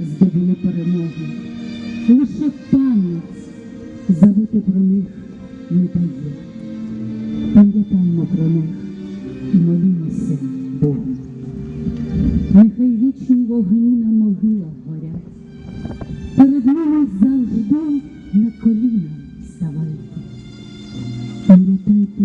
здобули перемогу. Лише пам'ять забути про них не дає. Пам'ятаємо про них і молімося Богу. Нехай вічні вогні на могилах горять. Перед ними завжди на коліна ставайте. Пам'ятайте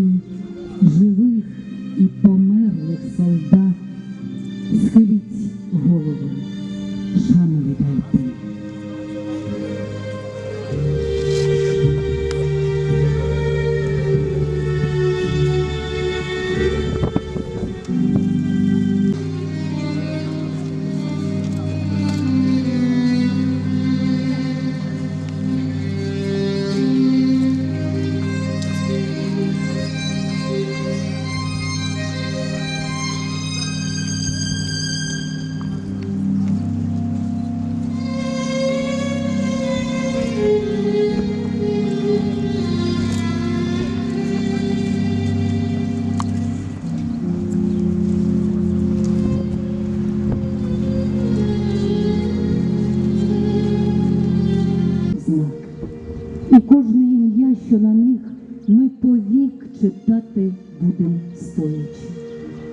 що на них, ми повік читати будемо стоячи,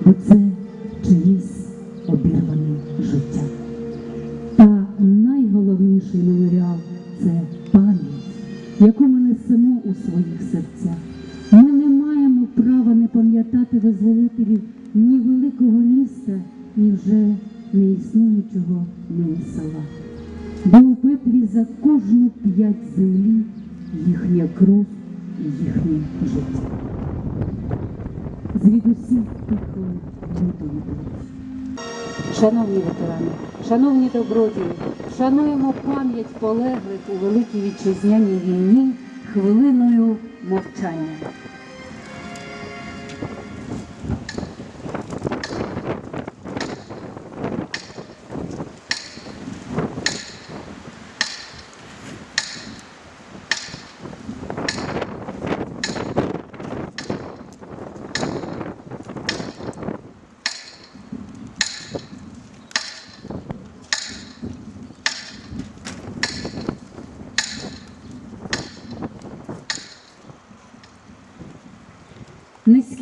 бо це чиїсь обірване життя. Та найголовніший меморіал це пам'ять, яку ми несемо у своїх серцях. Ми не маємо права не пам'ятати визволителів ні великого міста, ні вже не існуючого села. Бо у битві за кожну п'ять землі їхня кров і їхнє життя. Звідусіх тихої лютої. Шановні ветерани, шановні добродії, шануємо пам'ять полеглих у Великій Вітчизняній війні хвилиною мовчання.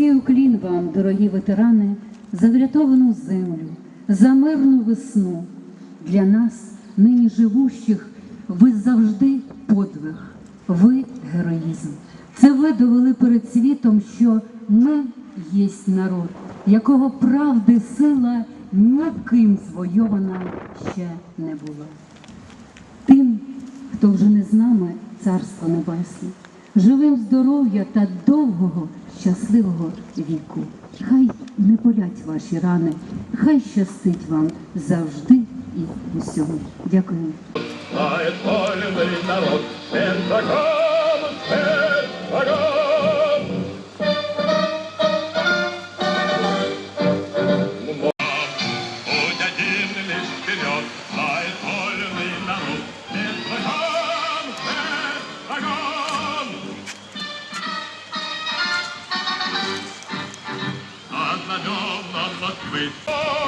Низький уклін вам, дорогі ветерани, за врятовану землю, за мирну весну. Для нас, нині живущих, ви завжди подвиг, ви героїзм. Це ви довели перед світом, що ми єсть народ, якого правди сила ніким звойована ще не була. Тим, хто вже не з нами, царство небесне, живим здоров'я та довгого щасливого віку. Хай не болять ваші рани, хай щастить вам завжди і усьому. Дякую. with.